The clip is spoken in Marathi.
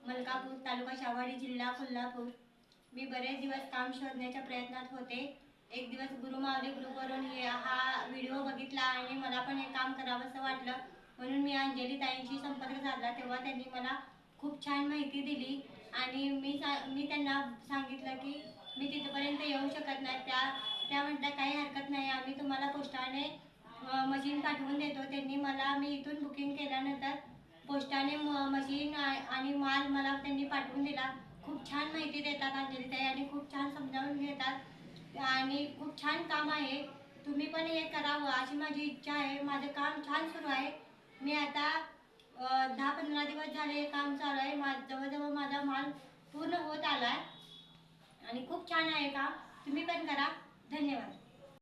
मलकापूर तालुका शावाडी जिल्हा कोल्हापूर. मी बरेच दिवस काम शोधण्याच्या प्रयत्नात होते. एक दिवस गुरुमावली ग्रुपवरून हे हा व्हिडिओ बघितला आणि मला पण हे काम करावंसं वाटलं. म्हणून मी अंजली ताईंशी संपर्क साधला. तेव्हा त्यांनी मला खूप छान माहिती दिली आणि मी सा मी त्यांना सांगितलं की मी तिथपर्यंत येऊ शकत नाही. त्या त्या म्हटल्या काही हरकत नाही. आम्ही तुम्हाला पोस्टाने मशीन पाठवून देतो. त्यांनी मला मी इथून बुकिंग केल्यानंतर पोस्टाने म- मशीन आणि माल मला त्यांनी पाठवून दिला. खूप छान माहिती देतात अंजलीताई आणि खूप छान समजावून घेतात. आणि खूप छान काम आहे. तुम्ही पण हे करावं हो. अशी माझी इच्छा आहे. माझं काम छान सुरू आहे. मी आता दहा पंधरा दिवस झाले हे काम चालू आहे. मा जवळजवळ माझा माल पूर्ण होत आला आहे आणि खूप छान आहे काम. तुम्ही पण करा. धन्यवाद.